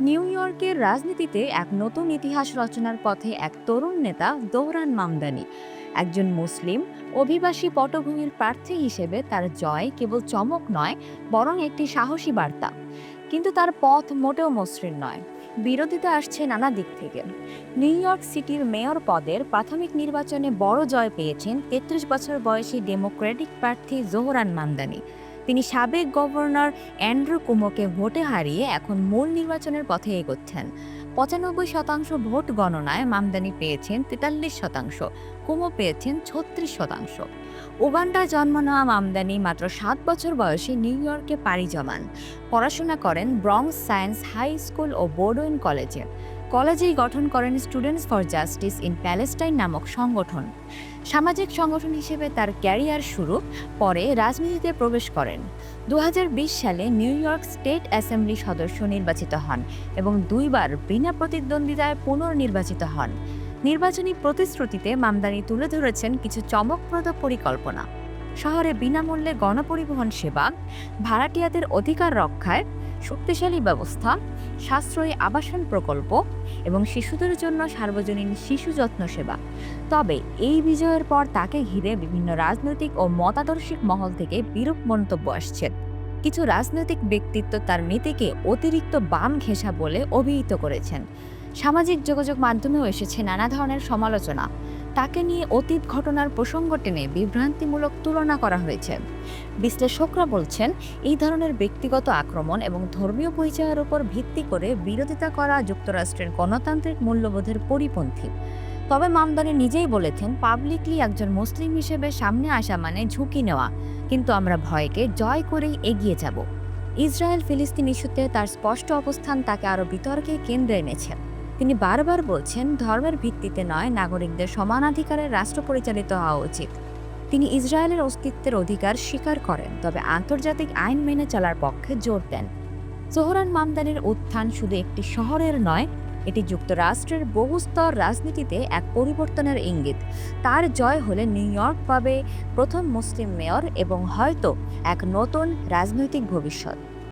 New ইয়র্কের রাজনীতিতে এক নতুন ইতিহাস রচনার পথে এক তরুণ নেতা দোহরান মামদানি। একজন মুসলিম, অভিবাসী পটভূমির প্রার্থী হিসেবে তার জয় কেবল চমক নয়, বরং একটি সাহসী বার্তা। কিন্তু তার পথ মোটেও মসৃণ নয়। বিরোধিতা আসছে নানা দিক থেকে। নিউ ইয়র্ক সিটির মেয়র পদের প্রাথমিক নির্বাচনে বড় জয় পেয়েছেন তেত্রিশ বছর বয়সী ডেমোক্রেটিক প্রার্থী জোহরান মামদানি। তিনি সাবেক গভর্নর অ্যান্ড্রু কুমোকে ভোটে হারিয়ে এখন মূল নির্বাচনের পথে এগোচ্ছেন। পঁচানব্বই শতাংশ ভোট গণনায় মামদানি পেয়েছেন তেতাল্লিশ শতাংশ, কুমো পেয়েছেন ছত্রিশ শতাংশ। উগান্ডায় জন্ম নেওয়া মামদানি মাত্র সাত বছর বয়সে নিউ ইয়র্কে পাড়ি জমান। পড়াশোনা করেন ব্রংস সায়েন্স হাই স্কুল ও বোর্ডওয়েন কলেজে। কলেজেই গঠন করেন students for justice in Palestine নামক সংগঠন। সামাজিক সংগঠন হিসেবে তার ক্যারিয়ার শুরু, পরে রাজনীতিতে প্রবেশ করেন। দু হাজার বিশ সালে নিউ ইয়র্ক স্টেট অ্যাসেম্বলি সদস্য নির্বাচিত হন এবং দুইবার বিনা প্রতিদ্বন্দ্বিতায় পুনর্নির্বাচিত হন। নির্বাচনী প্রতিশ্রুতিতে মামদানি তুলে ধরেছেন কিছু চমকপ্রদ পরিকল্পনা। শহরে বিনামূল্যে গণপরিবহন সেবা, ভাড়াটিয়াদের অধিকার রক্ষায় শক্তিশালী ব্যবস্থা, সাশ্রয়ী আবাসন প্রকল্প এবং শিশুদের জন্য সার্বজনীন শিশু যত্ন সেবা। তবে এই বিজয়ের পর তাকে ঘিরে বিভিন্ন রাজনৈতিক ও মতাদর্শিক মহল থেকে বিরূপ মন্তব্য আসছে। কিছু রাজনৈতিক ব্যক্তিত্ব তার নীতিকে অতিরিক্ত বাম ঘেঁষা বলে অভিহিত করেছেন। সামাজিক যোগাযোগ মাধ্যমেও এসেছে নানা ধরনের সমালোচনা। তাকে নিয়ে অতীত ঘটনার প্রসঙ্গ টেনে বিভ্রান্তিমূলক তুলনা করা হয়েছে। বিশ্লেষকরা বলছেন, এই ধরনের ব্যক্তিগত আক্রমণ এবং ধর্মীয় পরিচয়ের উপর ভিত্তি করে বিরোধিতা করা যুক্তরাষ্ট্রের গণতান্ত্রিক মূল্যবোধের পরিপন্থী। তবে মামদানি নিজেই বলেছেন, পাবলিকলি একজন মুসলিম হিসেবে সামনে আসা মানে ঝুঁকি নেওয়া। কিন্তু আমরা ভয়কে জয় করেই এগিয়ে যাব। ইসরায়েল ফিলিস্তিন ইস্যুতে তার স্পষ্ট অবস্থান তাকে আরও বিতর্কে কেন্দ্রে এনেছে। তিনি বারবার বলছেন, ধর্মের ভিত্তিতে নয়, নাগরিকদের সমানাধিকারের রাষ্ট্র পরিচালিত হওয়া উচিত। তিনি ইসরায়েলের অস্তিত্বের অধিকার স্বীকার করেন, তবে আন্তর্জাতিক আইন মেনে চলার পক্ষে জোর দেন। সোহরান মামদানির উত্থান শুধু একটি শহরের নয়, এটি যুক্তরাষ্ট্রের বহুস্তর রাজনীতিতে এক পরিবর্তনের ইঙ্গিত। তার জয় হলে নিউ ইয়র্ক পাবে প্রথম মুসলিম মেয়র এবং হয়তো এক নতুন রাজনৈতিক ভবিষ্যৎ।